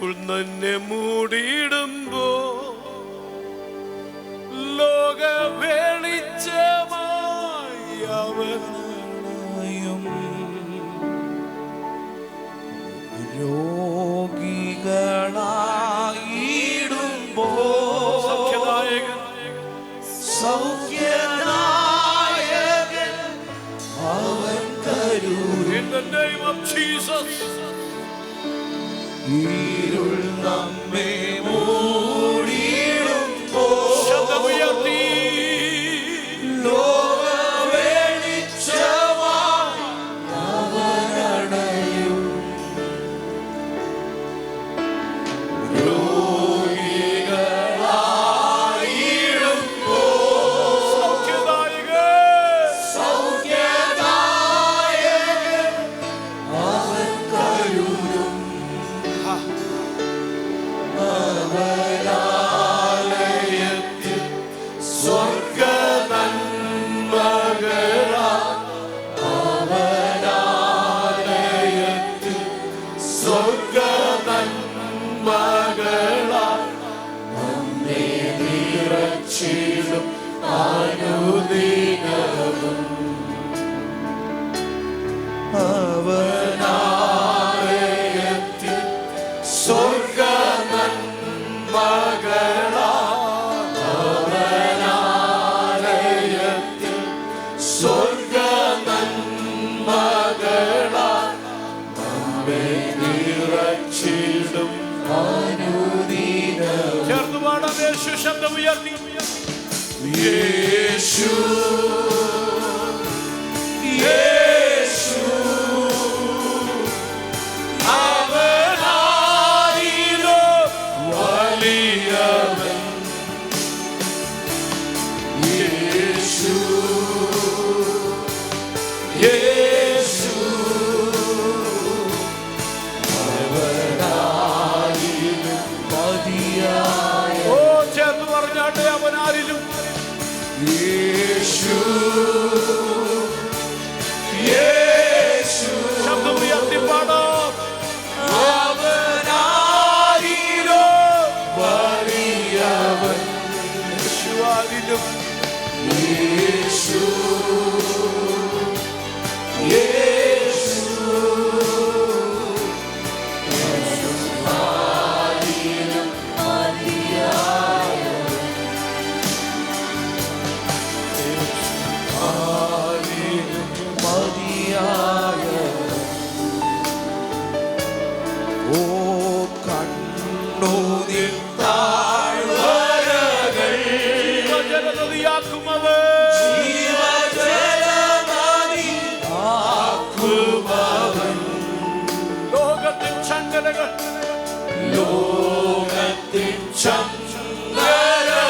തന്നെ മൂടിയിടുമ്പോ ലോക വെളിച്ചമായി അവനായും രോഗികളായിടുമ്പോ സൗഖ്യനായകൻ. അവൻ the name of Jesus. ഇരുൾ നമ്മെ മൂടിയിടുമ്പോ നിറച്ചിടും അനുദിനവും. അവനാലയത്തിൽ സ്വർഗ നന്മകളാ അവനാലയത്തിൽ സ്വർഗ നന്മകളാ നമ്മെ നിറച്ചിടും അനുദിനം ചേർന്ന് പാടാം യേശു ശബ്ദമുയർത്തി യേശു യേശു. യേശു yakmalı. Civatel amani hakkı bağın Logattim çangalaga Logattim çangalaga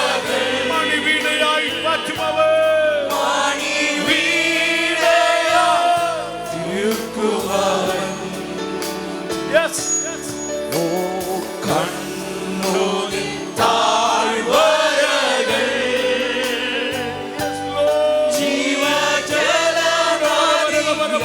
Mani vidaya ibatmalı Mani vidaya yıkkı bağın Yes, yes Logattim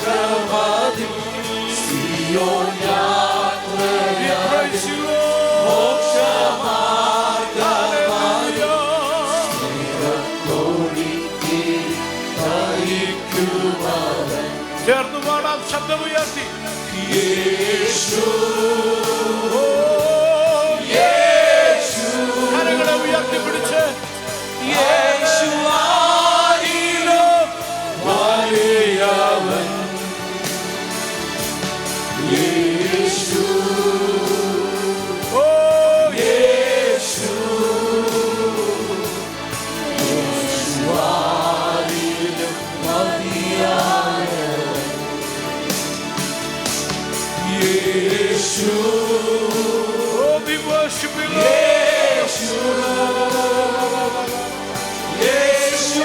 മോക്ഷമാർഗമാതിൽ Zion ചേർന്ന് പാടാം ശബ്ദമുയർത്തി. യേശു Oh, we worship you, Lord. Yeshu Yeshu